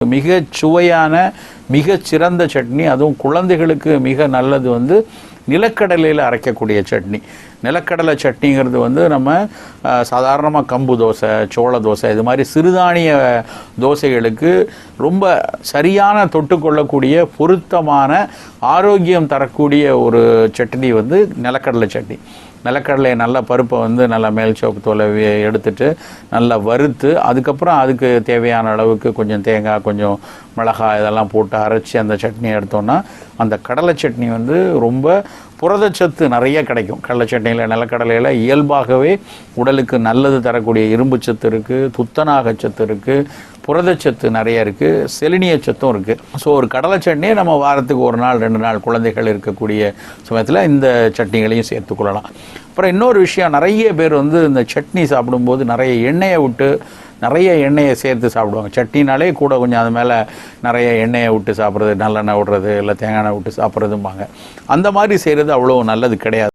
மிக சுவையான மிக சிறந்த சட்னி அதுவும் குழந்தைகளுக்கு மிக நல்லது வந்து நிலக்கடலையில் அரைக்கக்கூடிய சட்னி. நிலக்கடலை சட்னிங்கிறது வந்து நம்ம சாதாரணமாக கம்பு தோசை சோள தோசை இது மாதிரி சிறுதானிய தோசைகளுக்கு ரொம்ப சரியான தொட்டுக்கொள்ளக்கூடிய பொருத்தமான ஆரோக்கியம் தரக்கூடிய ஒரு சட்னி வந்து நிலக்கடலை சட்னி. நிலக்கடலை நல்ல பருப்பை வந்து நல்லா மேல் சோப்பு தோலை எடுத்துட்டு நல்லா வறுத்து அதுக்கப்புறம் அதுக்கு தேவையான அளவுக்கு கொஞ்சம் தேங்காய் கொஞ்சம் மிளகாய் இதெல்லாம் போட்டு அரைச்சி அந்த சட்னி எடுத்தோன்னா அந்த கடலை சட்னி வந்து ரொம்ப புரதச்சத்து நிறைய கிடைக்கும். கடலை சட்னியில் நிலக்கடலையில் இயல்பாகவே உடலுக்கு நல்லது தரக்கூடிய இரும்பு சத்து இருக்குது துத்தநாக சத்து இருக்குது புரதச்சத்து நிறைய இருக்குது செலினிய சத்தும் இருக்குது ஸோ ஒரு கடலை சட்னியை நம்ம வாரத்துக்கு ஒரு நாள் ரெண்டு நாள் குழந்தைகள் இருக்கக்கூடிய சமயத்தில் இந்த சட்னிகளையும் சேர்த்துக்கொள்ளலாம் அப்புறம் இன்னொரு விஷயம் நிறைய பேர் வந்து இந்த சட்னி சாப்பிடும்போது நிறைய எண்ணெயை விட்டு நிறைய எண்ணெயை சேர்த்து சாப்பிடுவாங்க. சட்னினாலே கூட கொஞ்சம் அது மேலே நிறைய எண்ணெயை விட்டு சாப்பிட்றது நல்லெண்ணெய் விடுறது இல்லை தேங்காய் எண்ணெய் விட்டு சாப்பிட்றதும்பாங்க. அந்த மாதிரி செய்கிறது அவ்வளோ நல்லது கிடையாது.